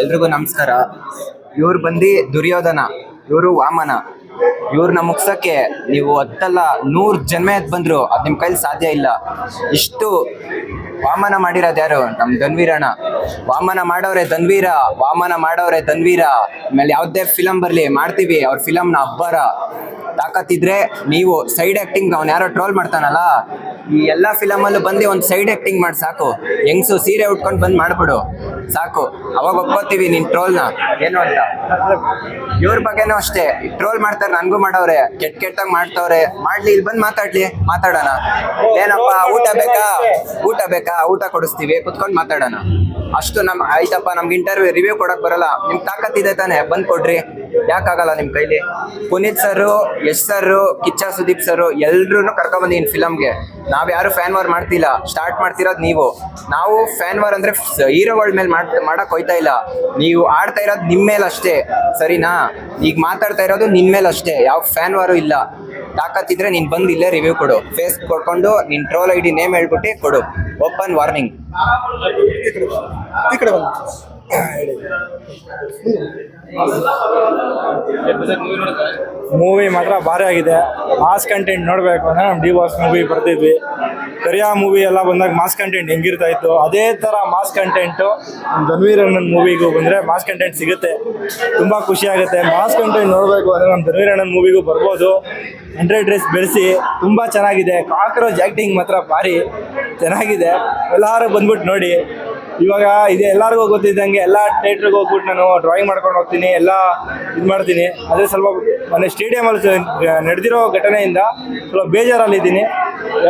ಎಲ್ರಿಗೂ ನಮಸ್ಕಾರ. ಇವ್ರು ಬಂದು ದುರ್ಯೋಧನ, ಇವರು ವಾಮನ. ಇವ್ರನ್ನ ಮುಗ್ಸಕ್ಕೆ ನೀವು ಹತ್ತಲ್ಲ, ನೂರು ಜನ್ಮ ಎದ್ದು ಬಂದರು. ಅದು ನಿಮ್ಮ ಕೈಲಿ ಸಾಧ್ಯ ಇಲ್ಲ. ಇಷ್ಟು ವಾಮನ ಮಾಡಿರೋದು ಯಾರು? ನಮ್ಮ ಧನ್ವೀರಣ್ಣ. ವಾಮನ ಮಾಡೋರೆ ತನ್ವೀರ, ವಾಮನ ಮಾಡೋರೆ ತನ್ವೀರ. ಆಮೇಲೆ ಯಾವುದೇ ಫಿಲಂ ಬರಲಿ, ಮಾಡ್ತೀವಿ, ಅವ್ರ ಫಿಲಮ್ನ ಅಬ್ಬರ. ತಾಕತ್ತಿದ್ರೆ ನೀವು ಸೈಡ್ ಆಕ್ಟಿಂಗ್ ಅವ್ನು ಯಾರೋ ಟ್ರೋಲ್ ಮಾಡ್ತಾನಲ್ಲ, ಈ ಎಲ್ಲ ಫಿಲಮಲ್ಲೂ ಬಂದು ಒಂದು ಸೈಡ್ ಆಕ್ಟಿಂಗ್ ಮಾಡಿ ಸಾಕು. ಹೆಂಗ್ಸು ಸೀರೆ ಉಟ್ಕೊಂಡು ಬಂದು ಮಾಡ್ಬಿಡು. ಸಾಕು. ಅವಾಗ ಒಪ್ಕೋತೀವಿ ನಿನ್ ಟ್ರೋಲ್ನ ಏನು ಅಂತ? ಇವ್ರ ಬಗ್ಗೆನೂ ಅಷ್ಟೇ. ಟ್ರೋಲ್ ಮಾಡ್ತಾರೆ, ನನಗೂ ಮಾಡವ್ರೆ ಕೆಟ್ಟ ಕೆಟ್ಟಾಗ ಮಾಡ್ತವ್ರೆ. ಮಾಡ್ಲಿ ಇಲ್ಲಿ ಬಂದು ಮಾತಾಡ್ಲಿ. ಮಾತಾಡೋಣ. ಏನಪ್ಪ ಊಟ ಬೇಕಾ? ಊಟ ಬೇಕಾ? ಊಟ ಕೊಡಿಸ್ತೀವಿ. ಕುತ್ಕೊಂಡು ಮಾತಾಡೋಣ. ಅಷ್ಟು ನಮ್, ಆಯ್ತಪ್ಪ, ನಮ್ಗೆ ಇಂಟರ್ವ್ಯೂ ರಿವ್ಯೂ ಕೊಡಕ್ ಬರಲ್ಲ. ನಿಮ್ ತಾಕತ್ತಿದೆ ತಾನೆ, ಬಂದ್ ಕೊಡ್ರಿ. ಯಾಕಾಗಲ್ಲ ನಿಮ್ ಕೈಲಿ? Puneeth sir Yash sir Kiccha Sudeep sir ಎಲ್ರೂ ಬಂದಿನ್ ಫಿಲಮ್ಗೆ ನಾವ್ ಯಾರು ಫ್ಯಾನ್ ವಾರ್ ಮಾಡ್ತಿಲ್ಲ. ಸ್ಟಾರ್ಟ್ ಮಾಡ್ತಿರೋದು ನೀವು. ನಾವು ಫ್ಯಾನ್ ವಾರ್ ಅಂದ್ರೆ ಹೀರೋಗಳ ಮೇಲೆ ಮಾಡ್, ಮಾಡಕ್ ಹೋಯ್ತಾ ಇಲ್ಲ. ನೀವು ಆಡ್ತಾ ಇರೋದು ನಿಮ್ ಮೇಲೆ ಅಷ್ಟೇ. ಸರಿನಾ? ಈಗ ಮಾತಾಡ್ತಾ ಇರೋದು ನಿನ್ ಮೇಲೆ ಅಷ್ಟೇ. ಯಾವ ಫ್ಯಾನ್ ವಾರು ಇಲ್ಲ. ತಾಕತ್ತಿದ್ರೆ ನೀನ್ ಬಂದು ಇಲ್ಲೇ ರಿವ್ಯೂ ಕೊಡು. ಫೇಸ್ ಕೊಡ್ಕೊಂಡು ನಿನ್ ಟ್ರೋಲ್ ಐ ಡಿ ನೇಮ್ ಹೇಳ್ಬಿಟ್ಟು ಕೊಡು. ಓಪನ್ ವಾರ್ನಿಂಗ್ ಮೂವಿ ಮಾತ್ರ ಭಾರಿ ಆಗಿದೆ. ಮಾಸ್ ಕಂಟೆಂಟ್ ನೋಡಬೇಕು. ಅಂದ್ರೆ ನಮ್ಮ ಡಿ ಬಾಸ್ ಮೂವಿ ಬರ್ತಿದ್ವಿ. ಕರಿಯಾ ಮೂವಿ ಎಲ್ಲ ಬಂದಾಗ ಮಾಸ್ ಕಂಟೆಂಟ್ ಹೆಂಗಿರ್ತಾ ಇತ್ತು? ಅದೇ ಥರ ಮಾಸ್ ಕಂಟೆಂಟು ಧನ್ವೀರ್ ಅಣ್ಣನ ಮೂವಿಗೂ ಬಂದರೆ ಮಾಸ್ ಕಂಟೆಂಟ್ ಸಿಗುತ್ತೆ. ತುಂಬ ಖುಷಿ ಆಗುತ್ತೆ. ಮಾಸ್ ಕಂಟೆಂಟ್ ನೋಡಬೇಕು ಅಂದರೆ ನಮ್ಮ ಧನ್ವೀರ್ ಅಣ್ಣನ ಮೂವಿಗೂ ಬರ್ಬೋದು. ಹಂಡ್ರೆಡ್ ಡ್ರೆಸ್ ಬೆಳೆಸಿ ತುಂಬ ಚೆನ್ನಾಗಿದೆ. ಕಾಕ್ರೋಚ್ ಆ್ಯಕ್ಟಿಂಗ್ ಮಾತ್ರ ಭಾರಿ. ಚೆನ್ನಾಗಿದೆ. ಎಲ್ಲರೂ ಬಂದ್ಬಿಟ್ಟು ನೋಡಿ. ಇವಾಗ ಇದೆ ಎಲ್ಲರಿಗೂ ಗೊತ್ತಿದ್ದಂಗೆ ಎಲ್ಲ ಥಿಯೇಟ್ರಿಗೆ ಹೋಗ್ಬಿಟ್ಟು ನಾನು ಡ್ರಾಯಿಂಗ್ ಮಾಡ್ಕೊಂಡು ಹೋಗ್ತೀನಿ, ಎಲ್ಲ ಇದು ಮಾಡ್ತೀನಿ. ಅದೇ ಸ್ವಲ್ಪ ಮೊನ್ನೆ ಸ್ಟೇಡಿಯಮಲ್ಲಿ ನಡೆದಿರೋ ಘಟನೆಯಿಂದ ಸ್ವಲ್ಪ ಬೇಜಾರಲ್ಲಿದ್ದೀನಿ.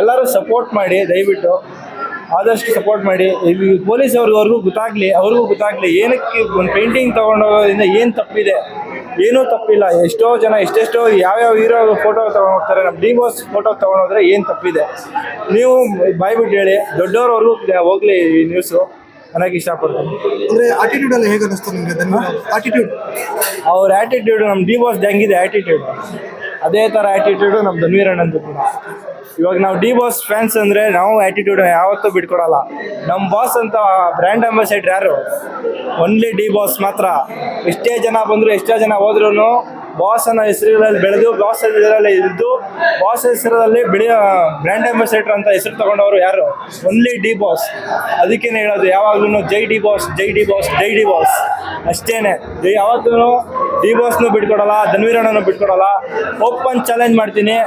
ಎಲ್ಲರೂ ಸಪೋರ್ಟ್ ಮಾಡಿ ದಯವಿಟ್ಟು ಆದಷ್ಟು ಸಪೋರ್ಟ್ ಮಾಡಿ. ಇಲ್ಲಿ ಪೊಲೀಸ್ ಅವ್ರಿಗವ್ರಿಗೂ ಗೊತ್ತಾಗ್ಲಿ ಅವ್ರಿಗೂ ಗೊತ್ತಾಗ್ಲಿ ಏನಕ್ಕೆ ಒಂದು ಪೇಂಟಿಂಗ್ ತೊಗೊಂಡೋಗೋದ್ರಿಂದ ಏನು ತಪ್ಪಿದೆ ಏನೂ ತಪ್ಪಿಲ್ಲ. ಎಷ್ಟೋ ಜನ ಎಷ್ಟೆಷ್ಟೋ ಯಾವ್ಯಾವ ಹೀರೋ ಫೋಟೋ ತೊಗೊಂಡು ಹೋಗ್ತಾರೆ ನಮ್ಮ ಡಿ ಬಾಸ್ ಫೋಟೋ ತೊಗೊಂಡೋದ್ರೆ ಏನು ತಪ್ಪಿದೆ. ನೀವು ಬಾಯ್ಬಿಟ್ಟು ಹೇಳಿ ದೊಡ್ಡವ್ರವ್ರಿಗೂ ಹೋಗಲಿ ಈ ನ್ಯೂಸು ನನಗೆ ಇಷ್ಟಪಡ್ತೀನಿ. ಅಂದರೆ ಆಟಿಟ್ಯೂಡ್ ಎಲ್ಲ ಹೇಗೆ ಅನಿಸ್ತು ನಿಮಗೆ? ಆಟಿಟ್ಯೂಡ್ ಅವ್ರ ಆ್ಯಟಿಟ್ಯೂಡ್ ನಮ್ಮ ಡಿ ಬಾಸ್ ಹೆಂಗಿದೆ ಆ್ಯಟಿಟ್ಯೂಡ್ ಅದೇ ಥರ ಆ್ಯಟಿಟ್ಯೂಡು ನಮ್ಮ ಧನ್ವೀರ್ ಅಣ್ಣಂದು ಕೂಡ. ಇವಾಗ ನಾವು ಡಿ ಬಾಸ್ ಫ್ಯಾನ್ಸ್ ಅಂದರೆ ನಾವು ಆ್ಯಟಿಟ್ಯೂಡ್ ಯಾವತ್ತೂ ಬಿಟ್ಕೊಡಲ್ಲ. ನಮ್ಮ ಬಾಸ್ ಅಂತ ಬ್ರ್ಯಾಂಡ್ ಅಂಬಾಸಿಡರ್ ಯಾರು? ಓನ್ಲಿ ಡಿ ಬಾಸ್ ಮಾತ್ರ. ಎಷ್ಟೇ ಜನ ಬಂದರು, ಎಷ್ಟೇ ಜನ ಹೋದ್ರೂ ಬಾಸ್ ಅನ್ನೋ ಹೆಸರುಗಳಲ್ಲಿ ಬೆಳೆದು ಬಾಸ್ ಹೆಸರಲ್ಲಿ ಇದ್ದು ಬಾಸ್ ಹೆಸರಲ್ಲಿ ಬೆಳೆಯೋ ಬ್ರ್ಯಾಂಡ್ ಅಂಬಾಸಿಡರ್ ಅಂತ ಹೆಸರು ತಗೊಂಡವರು ಯಾರು? ಒನ್ಲಿ ಡಿ ಬಾಸ್ ಅದಕ್ಕೇನೆ ಹೇಳೋದು ಯಾವಾಗ್ಲೂ ಜೈ ಡಿ ಬಾಸ್ ಜೈ ಡಿ ಬಾಸ್ ಜೈ ಡಿ ಬಾಸ್ ಅಷ್ಟೇನೆ. ಯಾವತ್ತೂ ಡಿ ಬಾಸ್ನು ಬಿಟ್ಕೊಡಲ್ಲ ಧನ್ವೀರಣ್ಣನು ಬಿಟ್ಕೊಡಲ್ಲ. ಓಪನ್ ಚಾಲೆಂಜ್ ಮಾಡ್ತೀನಿ.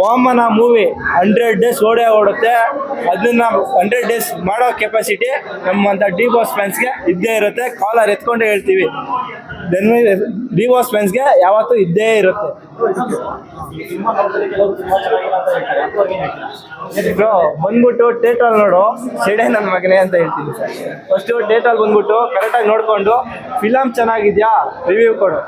ವಾಮನ ಮೂವಿ ಹಂಡ್ರೆಡ್ ಡೇಸ್ ಓಡೇ ಓಡುತ್ತೆ. ಅದನ್ನ ಹಂಡ್ರೆಡ್ ಡೇಸ್ ಮಾಡೋ ಕೆಪಾಸಿಟಿ ನಮ್ಮಂಥ ಡಿ ಬಾಸ್ ಫ್ಯಾನ್ಸ್ಗೆ ಇದ್ದೇ ಇರುತ್ತೆ. ಕಾಲರ್ ಎತ್ಕೊಂಡೇ ಹೇಳ್ತೀವಿ. ಧನ್ವೀರ್ ಡಿವೋರ್ಸ್ ಫ್ರೆಂಡ್ಸ್ಗೆ ಯಾವತ್ತೂ ಇದ್ದೇ ಇರುತ್ತೆ. ಬ್ರೋ ಬಂದ್ಬಿಟ್ಟು ಟೇಟಲ್ ನೋಡು, ಸೆಡೆ ನನ್ನ ಮಗನೇ ಅಂತ ಹೇಳ್ತೀನಿ ಸರ್. ಫಸ್ಟು ಟೇಟಲ್ ಬಂದ್ಬಿಟ್ಟು ಕರೆಕ್ಟಾಗಿ ನೋಡಿಕೊಂಡು ಫಿಲಮ್ ಚೆನ್ನಾಗಿದೆಯಾ? ರಿವ್ಯೂ ಕೊಡು.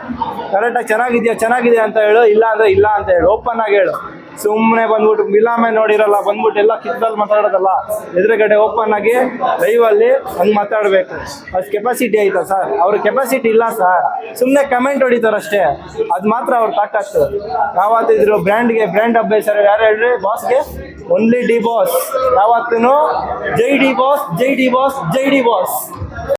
ಕರೆಕ್ಟಾಗಿ ಚೆನ್ನಾಗಿದ್ಯಾ? ಚೆನ್ನಾಗಿದೆ ಅಂತ ಹೇಳು, ಇಲ್ಲ ಅಂದರೆ ಇಲ್ಲ ಅಂತ ಹೇಳು. ಓಪನ್ ಆಗಿ ಹೇಳು. ಸುಮ್ಮನೆ ಬಂದ್ಬಿಟ್ಟು ಮಿಲಾಮೆ ನೋಡಿರಲ್ಲ, ಬಂದ್ಬಿಟ್ಟು ಎಲ್ಲ ಕಿತ್ತಲ್ಲಿ ಮಾತಾಡೋದಲ್ಲ. ಎದುರುಗಡೆ ಓಪನ್ ಆಗಿ ಲೈವಲ್ಲಿ ಹಂಗೆ ಮಾತಾಡಬೇಕು. ಅಷ್ಟು ಕೆಪಾಸಿಟಿ ಐತಾ ಸರ್ ಅವ್ರ ಕೆಪಾಸಿಟಿ ಇಲ್ಲ ಸರ್ ಸುಮ್ಮನೆ ಕಮೆಂಟ್ ಹೊಡಿತಾರಷ್ಟೇ ಅದು ಮಾತ್ರ ಅವ್ರ ತಾಕತ್ತು ಯಾವತ್ತಿದ್ರು ಬ್ರ್ಯಾಂಡ್ಗೆ ಬ್ರ್ಯಾಂಡ್ ಅಭ್ಯಾಸರು ಯಾರು ಹೇಳ್ರಿ? ಬಾಸ್ಗೆ ಓನ್ಲಿ ಡಿ ಬಾಸ್ ಯಾವತ್ತೂ ಜೈ ಡಿ ಬಾಸ್ ಜೈ ಡಿ ಬಾಸ್ ಜೈ ಡಿ ಬಾಸ್